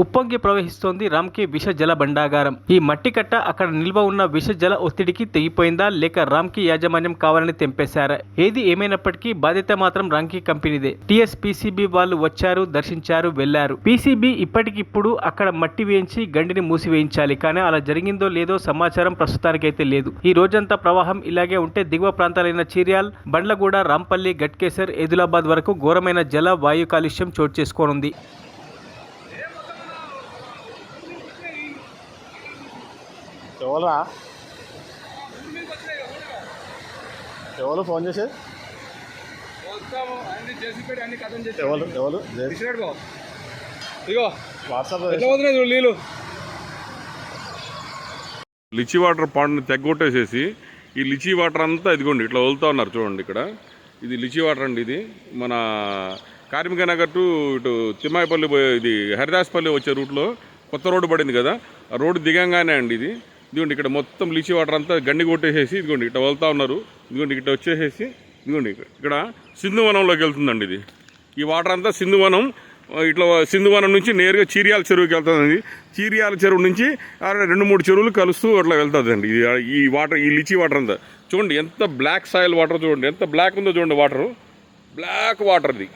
ఉప్పొంగి ప్రవహిస్తోంది రామ్కి విష జల భండాగారం ఈ మట్టి కట్ట అక్కడ నిల్వ ఉన్న విష జల ఒత్తిడికి తెగిపోయిందా లేక రామ్కి యాజమాన్యం కావాలని తెంపేశారా? ఏది ఏమైనప్పటికీ బాధ్యత మాత్రం రామ్కి కంపెనీదే. టిఎస్ పీసీబీ వాళ్ళు వచ్చారు దర్శించారు వెళ్ళారు పీసీబీ ఇప్పటికిప్పుడు అక్కడ మట్టి వేయించి గండిని మూసివేయించాలి. కానీ అలా జరిగిందో లేదో సమాచారం ప్రస్తుతానికైతే లేదు. ఈ రోజంతా ప్రవాహం ఇలాగే ఉంటే దిగువ ప్రాంతాలైన చీర్యాల్ బండ్లగూడ రాంపల్లి గట్కేసర్ ఏదులాబాద్ వరకు ఘోరమైన జల వాయు కాలుష్యం చోటు చేసుకోనుంది ఎవరురా ఎవరు ఫోన్ ఎవరు ఇగో. వాట్సాప్ పోతున్నాయి చూడు నీళ్ళు? లిచీ వాటర్ పాండ్ని తెగ్గొట్టేసేసి ఈ లిచీ వాటర్ అంతా ఇదిగోండి ఇట్లా వదులుతా ఉన్నారు చూడండి ఇక్కడ. ఇది లిచీ వాటర్ అండి ఇది. మన కార్మిక నగర్ టు ఇటు తిమ్మాయిపల్లి పోయే- ఇది హరిదాస్పల్లి వచ్చే రూట్లో కొత్త రోడ్డు పడింది కదా. ఆ రోడ్డు దిగంగానే అండి ఇది. ఇదిగోండి ఇక్కడ మొత్తం లిచీ వాటర్ అంతా గండి కొట్టేసేసి ఇదిగోండి ఇక్కడ వదులుతా ఉన్నారు. ఇదిగోండి ఇక్కడ వచ్చేసేసి ఇదిగోండి ఇక్కడ సింధువనంలోకి వెళ్తుందండి ఇది. ఈ వాటర్ అంతా సింధువనం ఇట్లా సింధువనం నుంచి నేరుగా చీరియాల చెరువుకి వెళ్తుందండి. చీరియాల చెరువు నుంచి రెండు మూడు చెరువులు కలుస్తూ అట్లా వెళ్తుందండి. ఇది ఈ వాటర్ ఈ లిచీ వాటర్ అంతా. చూడండి ఎంత బ్లాక్ సాయిల్ వాటర్ చూడండి ఎంత బ్లాక్ ఉందో చూడండి వాటర్. బ్లాక్ వాటర్ ఇది.